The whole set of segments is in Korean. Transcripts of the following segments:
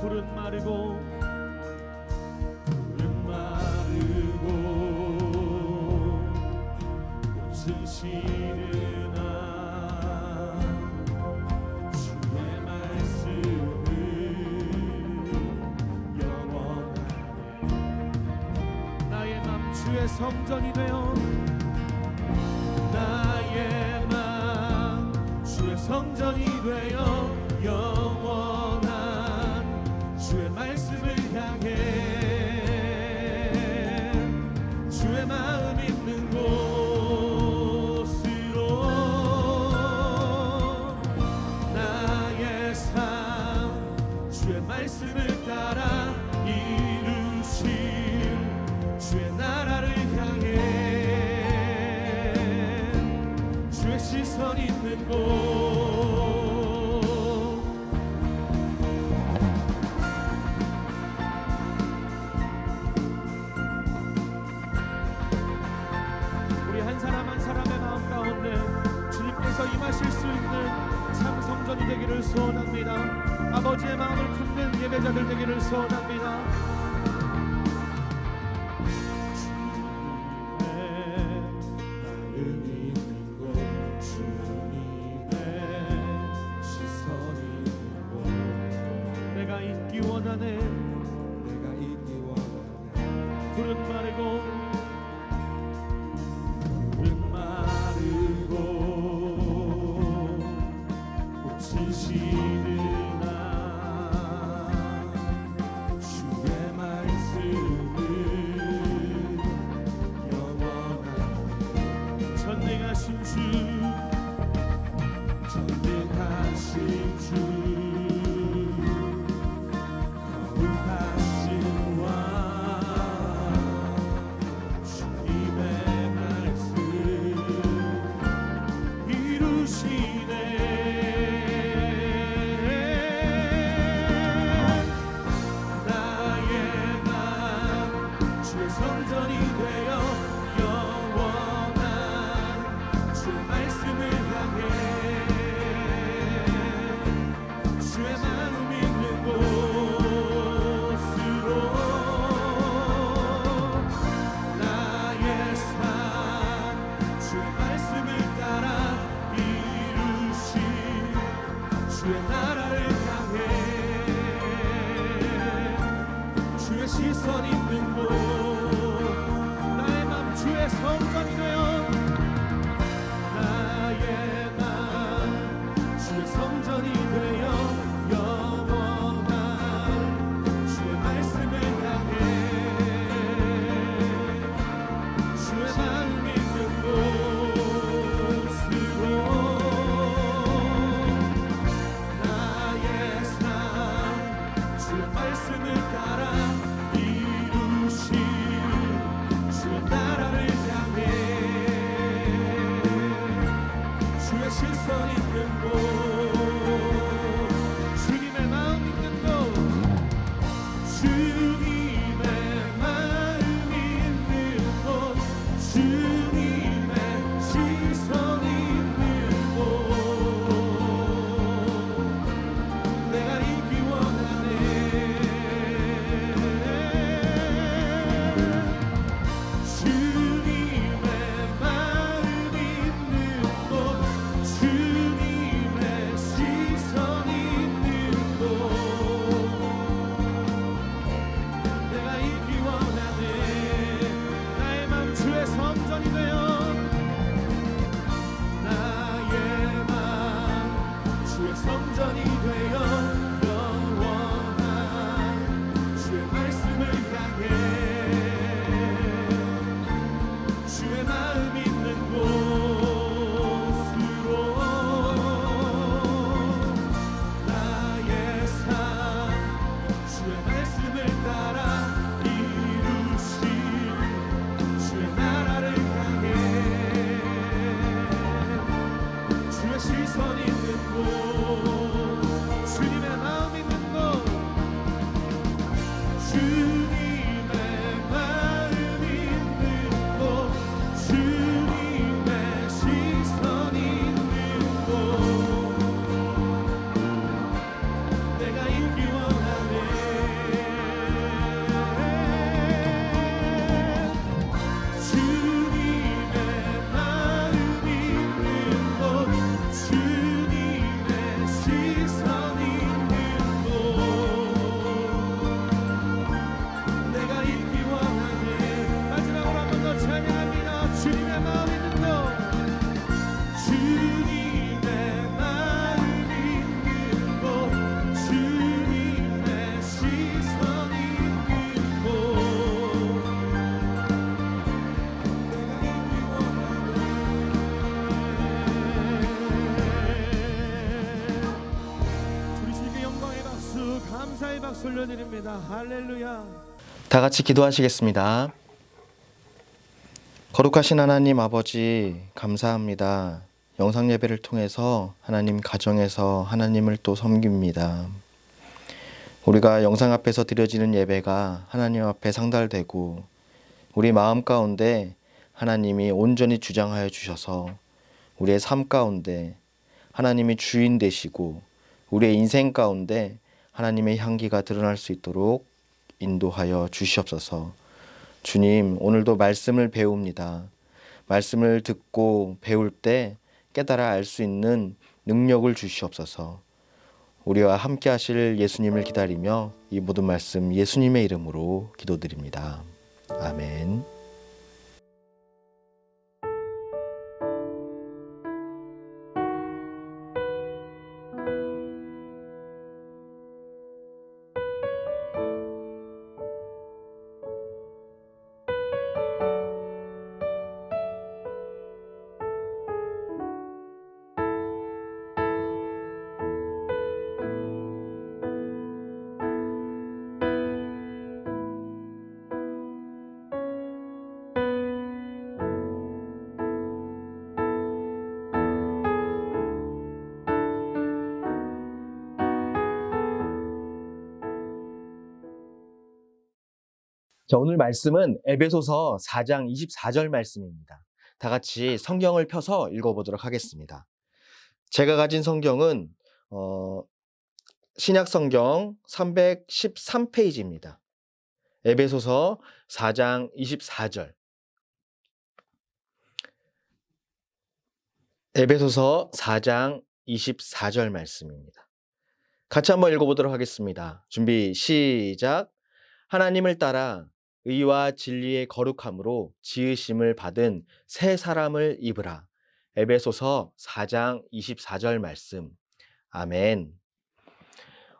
푸른 마르고 푸른 마르고 꽃은 시르나 아, 주의 말씀을 영원하네. 나의 맘 주의 성전이 되어 나의 맘 주의 성전이 되어 영원 자들 되기를 소원합니다. 星星 올려드립니다. 할렐루야. 다 같이 기도하시겠습니다. 거룩하신 하나님 아버지, 감사합니다. 영상 예배를 통해서 하나님 가정에서 하나님을 또 섬깁니다. 우리가 영상 앞에서 드려지는 예배가 하나님 앞에 상달되고 우리 마음 가운데 하나님이 온전히 주장하여 주셔서 우리의 삶 가운데 하나님이 주인 되시고 우리의 인생 가운데 하나님의 향기가 드러날 수 있도록 인도하여 주시옵소서. 주님, 오늘도 말씀을 배웁니다. 말씀을 듣고 배울 때 깨달아 알 수 있는 능력을 주시옵소서. 우리와 함께 하실 예수님을 기다리며 이 모든 말씀 예수님의 이름으로 기도드립니다. 아멘. 자, 오늘 말씀은 에베소서 4장 24절 말씀입니다. 다 같이 성경을 펴서 읽어보도록 하겠습니다. 제가 가진 성경은 어, 신약 성경 313페이지입니다. 에베소서 4장 24절. 에베소서 4장 24절 말씀입니다. 같이 한번 읽어보도록 하겠습니다. 준비 시작. 하나님을 따라 의와 진리의 거룩함으로 지으심을 받은 새 사람을 입으라. 에베소서 4장 24절 말씀. 아멘.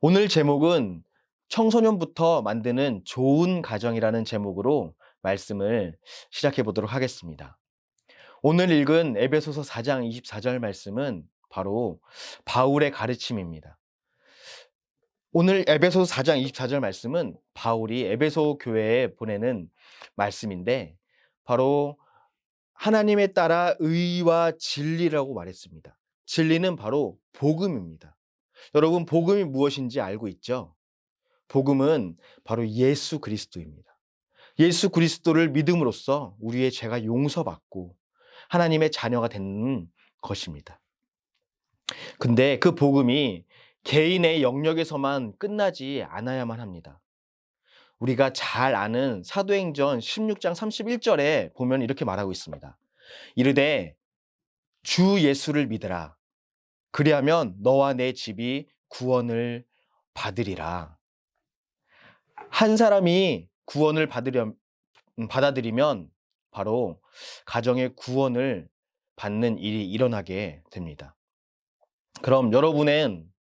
오늘 제목은 청소년부터 만드는 좋은 가정이라는 제목으로 말씀을 시작해 보도록 하겠습니다. 오늘 읽은 에베소서 4장 24절 말씀은 바로 바울의 가르침입니다. 오늘 에베소 4장 24절 말씀은 바울이 에베소 교회에 보내는 말씀인데 바로 하나님에 따라 의와 진리라고 말했습니다. 진리는 바로 복음입니다. 여러분 복음이 무엇인지 알고 있죠? 복음은 바로 예수 그리스도입니다. 예수 그리스도를 믿음으로써 우리의 죄가 용서받고 하나님의 자녀가 되는 것입니다. 근데 그 복음이 개인의 영역에서만 끝나지 않아야만 합니다. 우리가 잘 아는 사도행전 16장 31절에 보면 이렇게 말하고 있습니다. 이르되 주 예수를 믿으라. 그리하면 너와 내 집이 구원을 받으리라. 한 사람이 구원을 받으려, 음, 받아들이면 바로 가정의 구원을 받는 일이 일어나게 됩니다. 그럼 여러분은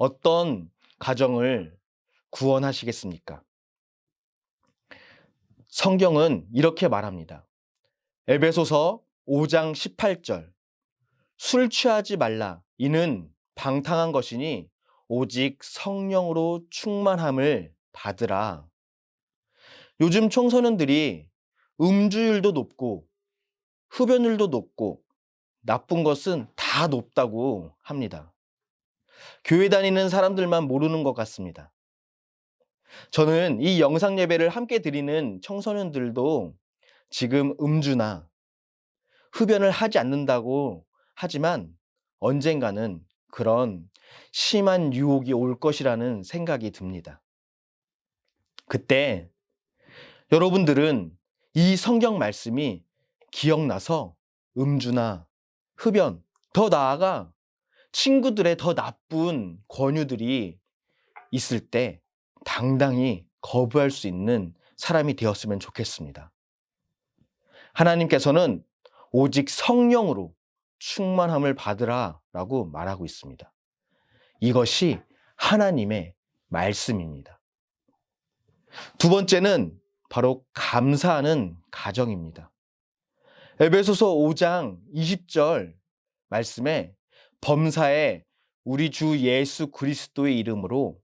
어떤 가정을 구원하시겠습니까? 성경은 이렇게 말합니다. 에베소서 5장 18절. 술 취하지 말라. 이는 방탕한 것이니 오직 성령으로 충만함을 받으라. 요즘 청소년들이 음주율도 높고 흡연율도 높고 나쁜 것은 다 높다고 합니다. 교회 다니는 사람들만 모르는 것 같습니다. 저는 이 영상 예배를 함께 드리는 청소년들도 지금 음주나 흡연을 하지 않는다고 하지만 언젠가는 그런 심한 유혹이 올 것이라는 생각이 듭니다. 그때 여러분들은 이 성경 말씀이 기억나서 음주나 흡연, 더 나아가 친구들의 더 나쁜 권유들이 있을 때 당당히 거부할 수 있는 사람이 되었으면 좋겠습니다. 하나님께서는 오직 성령으로 충만함을 받으라 라고 말하고 있습니다. 이것이 하나님의 말씀입니다. 두 번째는 바로 감사하는 가정입니다. 에베소서 5장 20절 말씀에 범사에 우리 주 예수 그리스도의 이름으로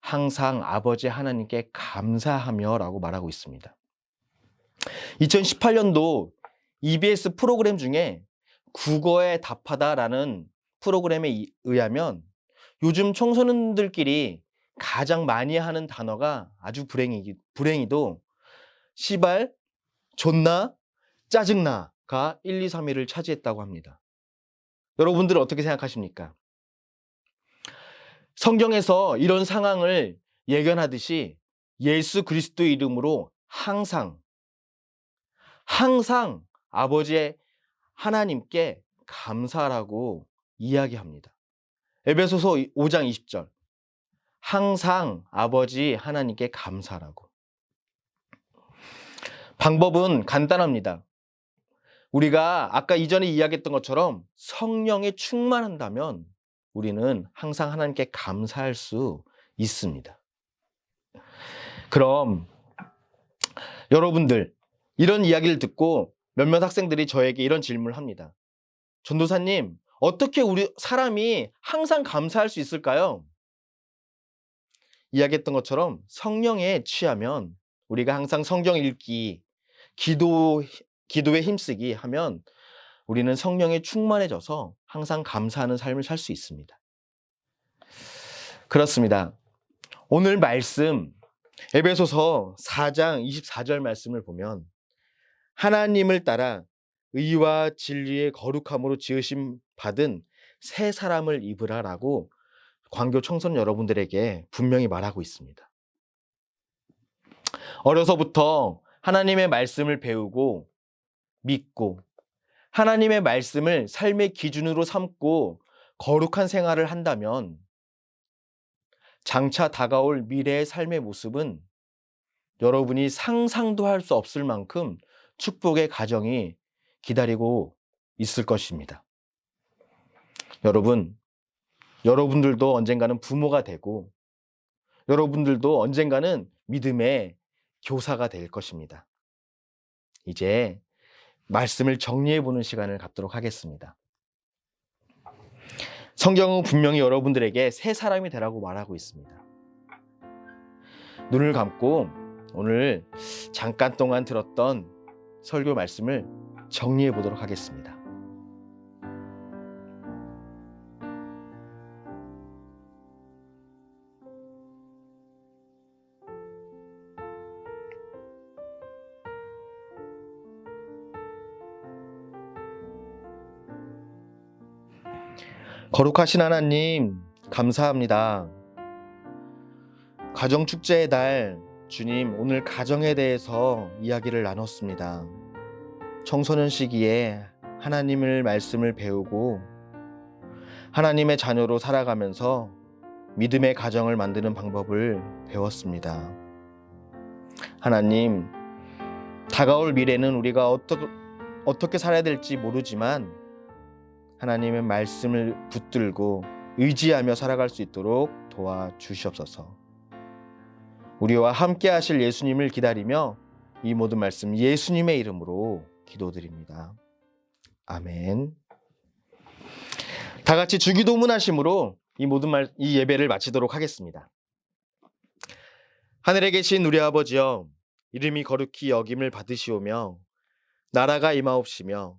항상 아버지 하나님께 감사하며 라고 말하고 있습니다. 2018년도 EBS 프로그램 중에 국어에 답하다라는 프로그램에 이- 의하면 요즘 청소년들끼리 가장 많이 하는 단어가 아주 불행이, 불행히도 시발, 존나, 짜증나가 1, 2, 3위를 차지했다고 합니다. 여러분들은 어떻게 생각하십니까? 성경에서 이런 상황을 예견하듯이 예수 그리스도 이름으로 항상 항상 아버지의 하나님께 감사라고 이야기합니다. 에베소서 5장 20절. 항상 아버지 하나님께 감사라고. 방법은 간단합니다. 우리가 아까 이전에 이야기했던 것처럼 성령에 충만한다면 우리는 항상 하나님께 감사할 수 있습니다. 그럼 여러분들 이런 이야기를 듣고 몇몇 학생들이 저에게 이런 질문을 합니다. 전도사님, 어떻게 우리 사람이 항상 감사할 수 있을까요? 이야기했던 것처럼 성령에 취하면 우리가 항상 성경 읽기, 기도, 기도에 힘쓰기 하면 우리는 성령에 충만해져서 항상 감사하는 삶을 살 수 있습니다. 그렇습니다. 오늘 말씀, 에베소서 4장 24절 말씀을 보면 하나님을 따라 의와 진리의 거룩함으로 지으심 받은 새 사람을 입으라라고 광교 청소년 여러분들에게 분명히 말하고 있습니다. 어려서부터 하나님의 말씀을 배우고 믿고 하나님의 말씀을 삶의 기준으로 삼고 거룩한 생활을 한다면 장차 다가올 미래의 삶의 모습은 여러분이 상상도 할 수 없을 만큼 축복의 가정이 기다리고 있을 것입니다. 여러분, 여러분들도 언젠가는 부모가 되고 여러분들도 언젠가는 믿음의 교사가 될 것입니다. 이제 말씀을 정리해 보는 시간을 갖도록 하겠습니다. 성경은 분명히 여러분들에게 새 사람이 되라고 말하고 있습니다. 눈을 감고 오늘 잠깐 동안 들었던 설교 말씀을 정리해 보도록 하겠습니다. 거룩하신 하나님, 감사합니다. 가정축제의 날, 주님, 오늘 가정에 대해서 이야기를 나눴습니다. 청소년 시기에 하나님을 말씀을 배우고 하나님의 자녀로 살아가면서 믿음의 가정을 만드는 방법을 배웠습니다. 하나님, 다가올 미래는 우리가 어떻게, 어떻게 살아야 될지 모르지만 하나님의 말씀을 붙들고 의지하며 살아갈 수 있도록 도와주시옵소서. 우리와 함께 하실 예수님을 기다리며 이 모든 말씀 예수님의 이름으로 기도드립니다. 아멘. 다 같이 주기도문 하심으로 이 모든 말, 이 예배를 마치도록 하겠습니다. 하늘에 계신 우리 아버지여, 이름이 거룩히 여김을 받으시오며, 나라가 임하옵시며,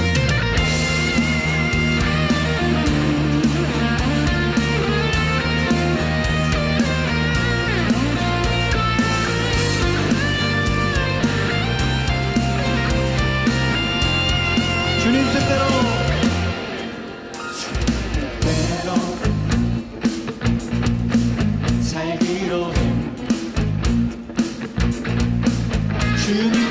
주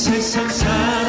세상 사